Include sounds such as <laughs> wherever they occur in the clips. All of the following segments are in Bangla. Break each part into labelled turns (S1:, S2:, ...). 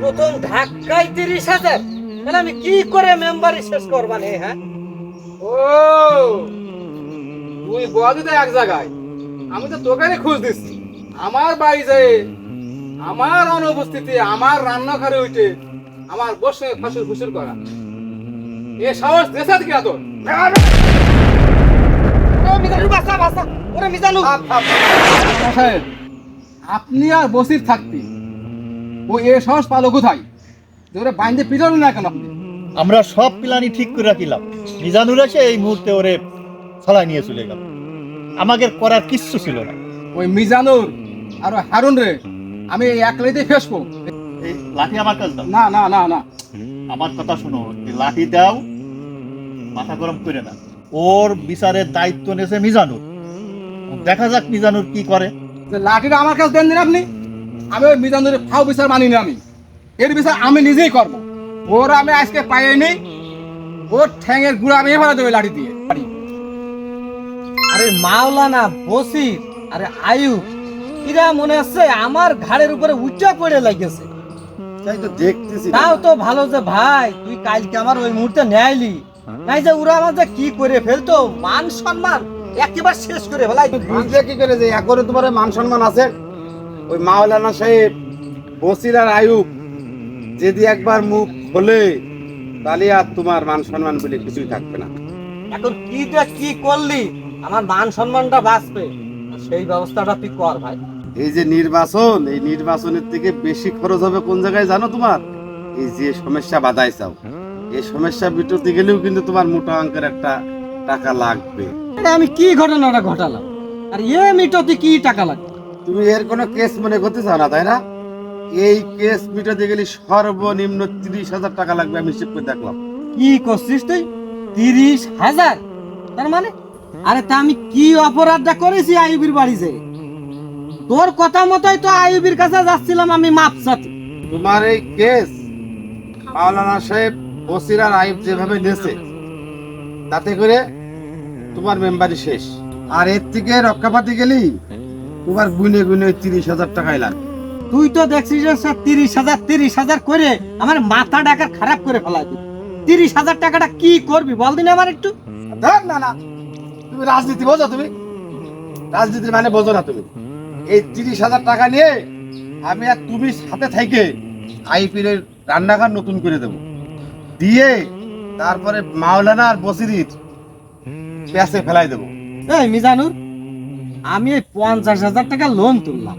S1: প্রথম ধাক্কায় তিরিশ হাজার। তাহলে আমি কি করে মেম্বারি শেষ করবানে হ্যাঁ?
S2: ও তুই বলি এক জায়গায়। আমি তো তোকে খোঁজ দিচ্ছি। আমার বাড়ি যায় আমার অনুপস্থিতি আমার রান্নাঘরে উঠে আমার বসে ফাঁসুর ফুসুর করা। এ সাহস দেশে কি তোর? আপনি আর বসির থাকতি। ও এ সাহস পালো কোথায়? যে ওরা বাইন্দে পিটালো না কেন? আপনি
S3: আমরা সব প্ল্যানই ঠিক করে রাখিলাম। মিজানুর এসে এই মুহূর্তে ওরে ছলাই নিয়ে চলে গেল। আমাদের করার কিচ্ছু ছিল না।
S2: ওই মিজানুর আর ওই হারুন রে আমি একলাইতে ফেসবো
S3: এই লাঠি আমার কাছে দাও।
S2: না না না না।
S3: আমার কথা শোনো এই লাঠি দাও মাথা গরম করে না ওর বিচারের দায়িত্ব নেছে মিজানুর। দেখা যাক মিজানুর কি করে।
S2: লাঠিটা আমার কাছে দেন দিন আপনি? আমি ওই মিজানুরের ফাও বিচার মানি না আমি। এর বিচার আমি নিজেই করব। ওর আমি আজকে পাইনি। ওর ঠ্যাঙের গুঁড়া আমি ফেলা দেবে লাঠি দিয়ে।
S1: আরে মাওলানা বসির আরে আয়ু এরা মনে আছে আমার ঘাড়ের উপরে উচ্চা পড়ে লাগেছে
S4: তাই তো দেখতেছি।
S1: তাও তো ভালো যে ভাই তুই কালকে আমার ওই মুহূর্তে নেয়লি নাই যে ওরা আমার যে কি করে ফেলতো মান সম্মান একেবারে শেষ করে ফেলাই
S4: বুঝলে কি করে যে একরে তোমার মান সম্মান আছে? ওই মাওলানা সাহেব বসির আর আয়ুব যদি একবার মুখ খোলে তাহলে আর তোমার মান সম্মান বলে কিছুই থাকবে না।
S1: এখন কি যে কি করলি? আমার মান সম্মানটা বাঁচবে। সেই ব্যবস্থাটা তুই কর ভাই।
S4: এই যে নির্বাচন এই নির্বাচনের থেকে বেশি খরচ হবে কোন জায়গায় জানো তোমার? এই যে সমস্যা বাধাই চাও। এই সমস্যা বিটতে গেলেও কিন্তু তোমার মোটা অঙ্কের একটা টাকা লাগবে।
S1: আমি কি ঘটনাটা ঘটালাম? আর এ মিটতে কি টাকা লাগবে?
S4: তুমি এর কোনো কেস মনে করতে চাও না তাই না? এই কেস মিটাতে গেলে সর্বনিম্ন তিরিশ হাজার টাকা লাগবে আমি হিসেব করে দেখলাম।
S1: কি করছিস তুই? তিরিশ হাজার? তার মানে? আরে তা আমি কি অপরাধটা করেছি আইবির বাড়িতে? তোর কথা মতোই তো আইবির কাছে যাচ্ছিলাম আমি মাপ চাতে
S4: তোমার এই কেস মাওলানা সাহেব বসির আর আইব যেভাবে নেছে তাতে করে তোমার মেম্বারি শেষ। আর এর থেকে রক্ষা পাতে গেলেই তোমার গুনে গুনে তিরিশ হাজার টাকাই লাগবে
S1: তুই তো দেখছিস স্যার তিরিশ হাজার তিরিশ হাজার করে আমার মাথা ডাকার খারাপ করে ফেলাই তুই তিরিশ হাজার টাকাটা কি করবি বল দিন আমার একটু।
S4: দেখ না না। তুমি রাজনীতি বোঝো তুমি। রাজনীতির মানে বোঝো না তুমি। এই তিরিশ হাজার টাকা নিয়ে আমি আর তুমি সাথে থেকে আইপিএল এর রান্নাঘর নতুন করে দেব। দিয়ে তারপরে মাওলানা আর বসিরির প্যাসে ফেলাই দেবো।
S1: এই মিজানুর আমি এই পঞ্চাশ হাজার টাকা লোন তুললাম।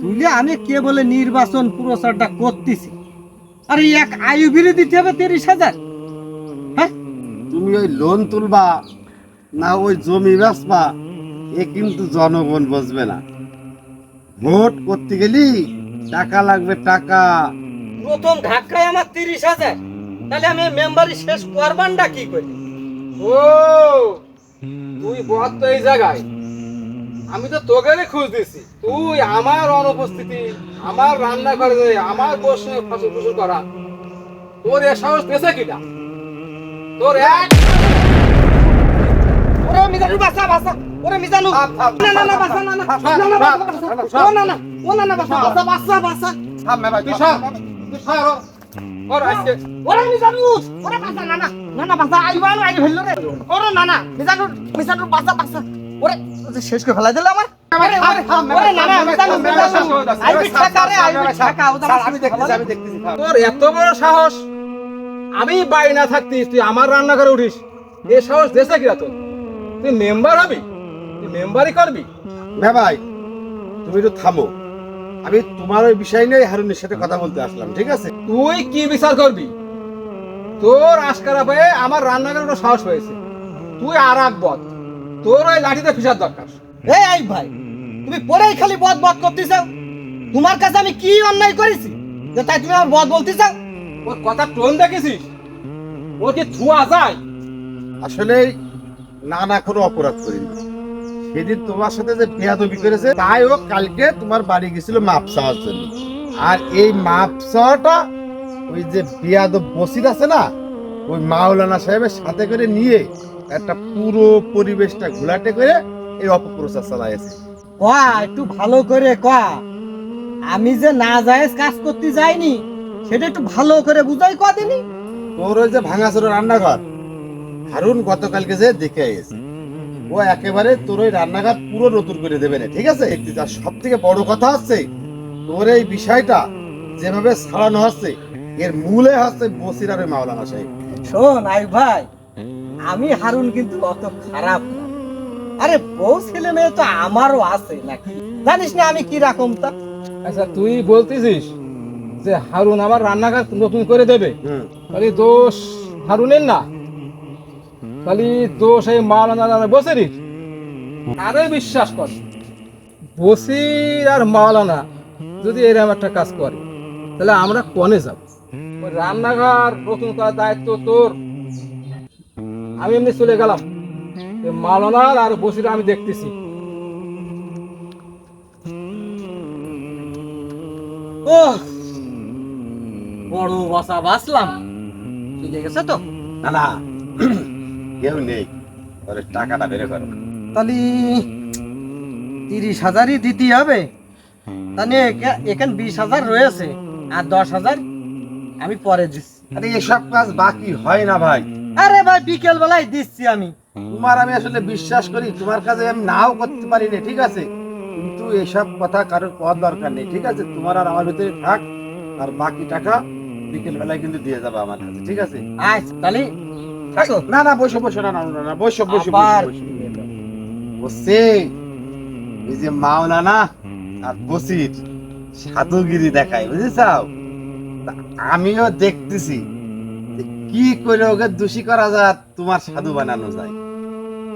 S1: তুলে আমি কে বলে নির্বাচন প্রচারটা করতেছি। আর এক আয়ু বিলে দিতে হবে তিরিশ হাজার। হ্যাঁ?
S4: তুমি ওই লোন তুলবা না ওই জমি বেচবা এ কিন্তু জনগণ বুঝবে না। ভোট করতে গেলি টাকা লাগবে টাকা।
S1: প্রথম ধাক্কায় আমার তিরিশ হাজার। তাহলে আমি মেম্বারি শেষ করবানটা কি করি?
S2: ও তুই তো এই জায়গায়। আমি তো তোকে খোঁজ দিছি তুই আমার অনুপস্থিতি আমার রান্না করে যায় আমার বসে ফাঁসুর ফুসুর করা তোর এ সাহস পেছে কিনা তোর এক
S1: ওরে মিজানু বাসা বাসা ওরে মিজানু না না না বাসা না না না না বাসা। ও না না ও না না বাসা বাসা বাসা বাসা
S2: তুই সর তুই সর। ওর আজকে
S1: ওরে মিজানু ওরে বাসা না না না না বাসা আইবা আই ফেলল রে ওরে না না মিজানু মিজানু বাসা বাসা ওরে শেষ করে ফেলাই দিল আমার ওরে ওরে না না মিজানু মিজানু আইবি টাকা রে আইবি টাকা ও
S4: স্যার, আমি দেখতেছি আমি দেখতেছি
S2: তোর এত বড় সাহস আমি বাড়ি না থাকতিস তুই আমার রান্না করে উঠিস। এ সাহস দেশে কিরা তোর? তুই মেম্বার হবি? তুই মেম্বারই করবি?
S4: না ভাই তুমি একটু থামো। আমি তোমার ওই বিষয় নিয়ে হারুনের সাথে কথা বলতে আসলাম ঠিক আছে?
S2: তুই কি বিচার করবি? তোর আশকারা পেয়ে আমার রান্নাঘরে ওটা সাহস হয়েছে। তুই আর এক বদ। তোর ওই লাঠিতে ফিসার দরকার।
S1: এই আই ভাই তুমি পরেই খালি বদ বদ করতে চাও তোমার কাছে আমি কি অন্যায় করেছি? যে তাই তুমি আমার বদ বলতে চাও
S2: ওর কথা টোন দেখেছিস? ও কি ধোয়া যায়।
S4: আসলে না না কোনো অপরাধ করিনি। সেদিন তোমার সাথে যে বেয়াদবি করেছে তাই ও কালকে তোমার বাড়ি গেছিল মাপ চাওয়ার জন্য। আর এই মাপ চাওয়াটা ওই যে বেয়াদব বসির আছে না ওই মাওলানা সাহেবের সাথে করে নিয়ে একটা পুরো পরিবেশটা ঘোলাটে করে এই অপপ্রচার চালাইছে।
S1: কয়া একটু ভালো করে কয়া আমি যে না জায়েজ কাজ করতে যাইনি সেটা একটু ভালো করে বুঝাই কদিনই
S4: তোর ওই যে ভাঙাচোরা রান্নাঘর হারুন গতকালকে যে দেখে গেছে ও একেবারে তোর ওই রান্নাঘর পুরো নতুন করে দেবে না ঠিক আছে? আর সব থেকে বড় কথা হচ্ছে তোর এই বিষয়টা যেভাবে ছাড়ানো হচ্ছে এর মূলে হচ্ছে বসির আর ওই মাওলানা সাহেব।
S1: শোন আই ভাই আমি হারুন কিন্তু অত খারাপ। না আরে বউ ছেলে মেয়ে তো আমারও আছে নাকি? জানিস না আমি কি রকম তা?
S2: আচ্ছা তুই বলতেছিস যে হারুন আমার রান্নাঘর নতুন করে দেবে? তাহলে দোষ হারুনের না? তাহলে দোষ এই মাওলানা বসেরই। আরে বিশ্বাস কর? বসির আর মাওলানা যদি এরকম একটা কাজ করে তাহলে আমরা কনে যাব? রান্নাঘর নতুন করার দায়িত্ব তোর। আমি এমনি চলে গেলাম। এই মাওলানার আর বসির আমি দেখতেছি।
S1: বড় বাসা বাসলাম ঠিক গেছে তো?
S4: না না কেউ নেই। ওর টাকাটা বের করো।
S1: তাহলে তিরিশ হাজারই দিতে হবে। তাহলে এখানে বিশ হাজার রয়েছে। আর দশ হাজার আমি পরে দিচ্ছি।
S4: আরে এসব কাজ বাকি হয় না ভাই।
S1: আরে ভাই বিকেল বেলায় দিচ্ছি আমি।
S4: তোমার আমি আসলে বিশ্বাস করি তোমার কাছে আমি নাও করতে পারি না ঠিক আছে? কিন্তু এসব কথা কারোর পাওয়ার দরকার নেই ঠিক আছে? তোমার আর আমার ভিতরে থাক আর বাকি টাকা বিকেল বেলায় কিন্তু দিয়ে যাবে আমার কাছে ঠিক আছে?
S1: আচ্ছা তাহলে থাকো।
S4: না না বসো বসো না না না, বসো বসো বসো, এই যে মাওলানা আর বসির সাধুগিরি দেখায় বুঝেছাও আমিও দেখতেছি। কি করে ওকে দোষী করা যায়? তোমার সাধু বানানো যায়।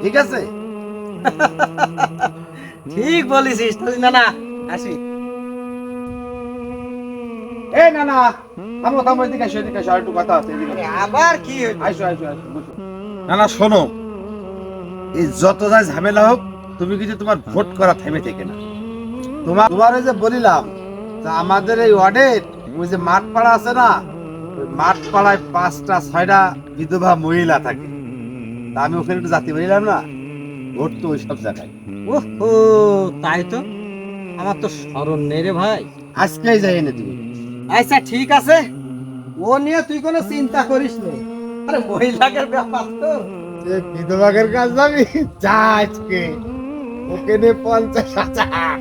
S4: ঠিক আছে? <laughs>
S1: ঠিক বলেছিস তাহলে না না আসি।
S4: এই না না থামো থামো এদিকে আসো এদিকে আসো আর একটু কথা আছে এদিকে
S1: আবার কি হইল?
S4: আইসো আইসো আইসো বসো। না না শোনো এই যত যাই ঝামেলা হোক তুমি কিন্তু তোমার ভোট করা থেমে থেকে না। তোমার তোমার ওই যে বলিলাম আমাদের এই ওয়ার্ডের ওই যে মাঠ পাড়া আছে না ওই মাঠ পাড়ায় পাঁচটা ছয়টা বিধবা মহিলা থাকে। তা আমি ওখানে একটু জাতি বলিলাম না ভোট তো ওই সব জায়গায়।
S1: ওহো তাই তো? আমার তো স্মরণ নেই রে ভাই।
S4: আজকেই যাই এনে তুমি
S1: আচ্ছা ঠিক আছে। ও নিয়ে তুই কোনো চিন্তা করিস না। আরে মহিলাদের ব্যাপার তো।
S4: যে বিধবাকের কাজ যাবি যা আজকে ওকে নে পঞ্চাশ হাজার।